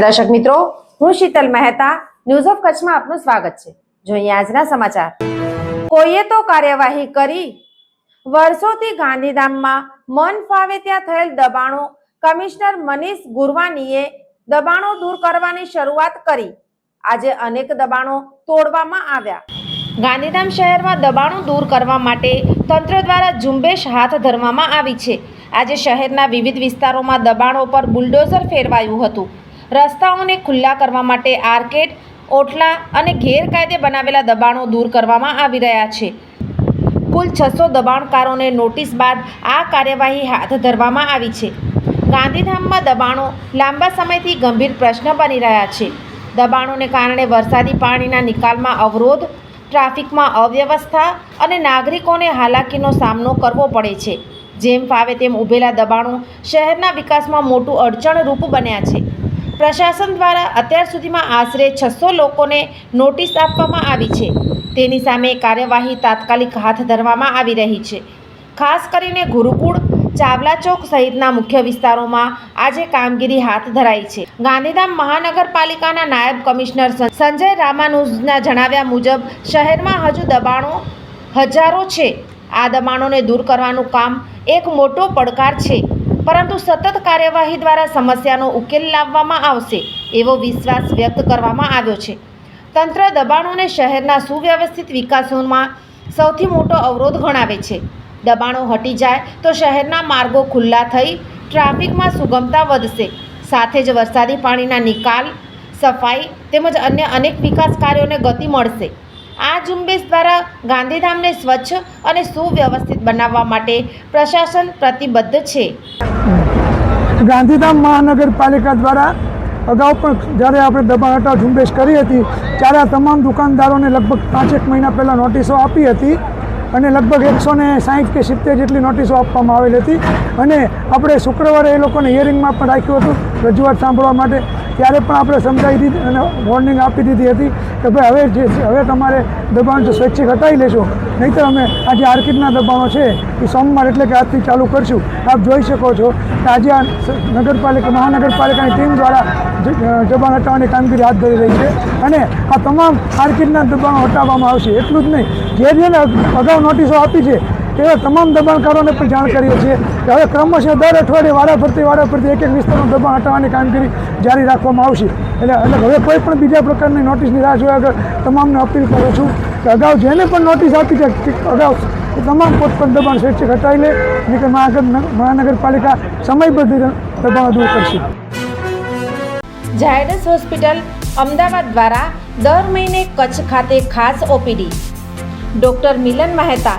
દર્શક મિત્રો, હું શીતલ મહેતા ન્યૂઝ ઓફ કચ્છમાં આપનું સ્વાગત છે. જોઈએ આજના સમાચાર. કોઈએ તો કાર્યવાહી કરી? વર્ષોથી ગાંધીધામમાં મન ફાવે ત્યાં થયેલ દબાણો, કમિશનર મનીષ ગુરવાનીએ દબાણો દૂર કરવાની શરૂઆત કરી. આજે અનેક દબાણો તોડવામાં આવ્યા. ગાંધીધામ શહેરમાં દબાણો દૂર કરવા માટે તંત્ર દ્વારા ઝુંબેશ હાથ ધરવામાં આવી છે. આજે શહેરના વિવિધ વિસ્તારોમાં દબાણો પર બુલડોઝર ફેરવાયું હતું. રસ્તાઓને ખુલ્લા કરવા માટે આર્કેડ, ઓટલા અને ગેરકાયદે બનાવેલા દબાણો દૂર કરવામાં આવી રહ્યા છે. કુલ છસો દબાણકારોને નોટિસ બાદ આ કાર્યવાહી હાથ ધરવામાં આવી છે. ગાંધીધામમાં દબાણો લાંબા સમયથી ગંભીર પ્રશ્ન બની રહ્યા છે. દબાણોને કારણે વરસાદી પાણીના નિકાલમાં અવરોધ, ટ્રાફિકમાં અવ્યવસ્થા અને નાગરિકોને હાલાકીનો સામનો કરવો પડે છે. જેમ ફાવે તેમ ઊભેલા દબાણો શહેરના વિકાસમાં મોટું અડચણરૂપ બન્યા છે. પ્રશાસન દ્વારા અત્યાર સુધીમાં આશરે છસો લોકોને નોટિસ આપવામાં આવી છે. તેની સામે કાર્યવાહી તાત્કાલિક હાથ ધરવામાં આવી રહી છે. ખાસ કરીને ગુરુકુળ, ચાવલા ચોક સહિતના મુખ્ય વિસ્તારોમાં આજે કામગીરી હાથ ધરાઈ છે. ગાંધીધામ મહાનગરપાલિકાના નાયબ કમિશનર સંજય રામાનુજના જણાવ્યા મુજબ, શહેરમાં હજુ દબાણો હજારો છે. આ દબાણોને દૂર કરવાનું કામ એક મોટો પડકાર છે. પરંતુ સતત કાર્યવાહી દ્વારા સમસ્યાનો ઉકેલ લાવવામાં આવશે એવો વિશ્વાસ વ્યક્ત કરવામાં આવ્યો છે. તંત્ર દબાણોને શહેરના સુવ્યવસ્થિત વિકાસોમાં સૌથી મોટો અવરોધ ગણાવે છે. દબાણો હટી જાય તો શહેરના માર્ગો ખુલ્લા થઈ ટ્રાફિકમાં સુગમતા વધશે. સાથે જ વરસાદી પાણીના નિકાલ, સફાઈ તેમજ અન્ય અનેક વિકાસ કાર્યોને ગતિ મળશે. આ ઝુંબેશ દ્વારા ગાંધીધામને સ્વચ્છ અને સુવ્યવસ્થિત બનાવવા માટે પ્રશાસન પ્રતિબદ્ધ છે. ગાંધીધામ મહાનગરપાલિકા દ્વારા અગાઉ પણ જ્યારે આપણે દબાણ હટાવ ઝુંબેશ કરી હતી, ત્યારે આ તમામ દુકાનદારોને લગભગ પાંચેક મહિના પહેલાં નોટિસો આપી હતી અને લગભગ એકસો ને સાહીઠ કે સિત્તેર જેટલી નોટિસો આપવામાં આવેલી હતી. અને આપણે શુક્રવારે એ લોકોને હિયરિંગમાં પણ રાખ્યું હતું, રજૂઆત સાંભળવા માટે. ત્યારે પણ આપણે સમજાવી દીધી અને વોર્નિંગ આપી દીધી હતી કે ભાઈ હવે જે હવે તમારે દબાણ જો સ્વૈચ્છિક હટાવી લેશો, નહીંતર અમે આ જે આર્કિટના દબાણો છે એ સોમવાર એટલે કે આજથી ચાલુ કરશું. આપ જોઈ શકો છો કે આજે આ નગરપાલિકા, મહાનગરપાલિકાની ટીમ દ્વારા દબાણ હટાવવાની કામગીરી હાથ ધરી રહી છે અને આ તમામ આર્કિડના દબાણો હટાવવામાં આવશે. એટલું જ નહીં. જે જેને અગાઉ નોટિસો આપી છે એવા તમામ દબાણકારોને પણ જાણ કરીએ છીએ કે હવે ક્રમશઃ દર અઠવાડિયે વારાફરતી વારાફરતી એક એક વિસ્તારનું દબાણ હટાવવાની કામગીરી જારી રાખવામાં આવશે. એટલે એટલે હવે કોઈ પણ બીજા પ્રકારની નોટિસની રાહ જોયા આગળ તમામને અપીલ કરું છું કે અગાઉ જેને પણ નોટિસ આપી છે અગાઉ તમામ પોતપોત દબાણ સ્વૈચ્છિક હટાવી લે અને કે મહાનગર, મહાનગરપાલિકા સમયબદ્ધ દબાણો દૂર કરશે. ઝાયડસ હોસ્પિટલ અમદાવાદ દ્વારા દર મહિને કચ્છ ખાતે ખાસ OPD. Doctor Milan Mehta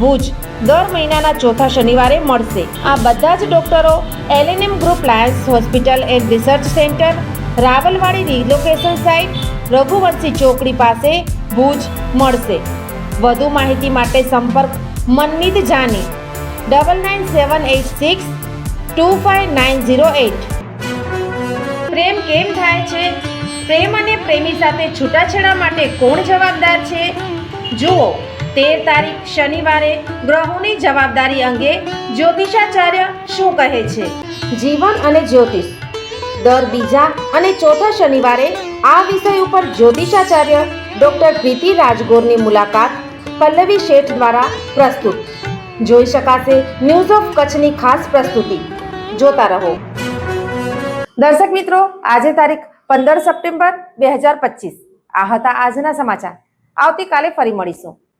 Bhuj. દર મહિનાના ચોથા શનિવારે મળશે. આ બધા જ ડોક્ટરો LNM group Lions hospital and research centre, Rawalwadi relocation site, Raghuvanshi ચોકડી પાસે ભુજ મળશે. વધુ માહિતી માટે સંપર્ક Manmeet Jani. Double nine seven eight six two five nine zero eight પ્રેમ કેમ થાય છે? પ્રેમ અને પ્રેમી સાથે છૂટાછેડા માટે કોણ જવાબદાર છે? જુઓ તેર તારીખ શનિવારે ગ્રહોની જવાબદારી અંગે જ્યોતિષાચાર્ય શું કહે છે? જીવન અને જ્યોતિષ. દર બીજા અને ચોથા શનિવારે આ વિષય ઉપર જ્યોતિષાચાર્ય ડોક્ટર પ્રીતિ રાજગોરની મુલાકાત પલ્લવી શેઠ દ્વારા પ્રસ્તુત. જોઈ શકાશે ન્યૂઝ ઓફ કચ્છની ખાસ પ્રસ્તુતિ. જોતા રહો. દર્શક મિત્રો આજે તારીખ પંદર સપ્ટેમ્બર બે હજાર પચીસ. આ હતા આજના સમાચાર. આવતીકાલે ફરી મળીશું.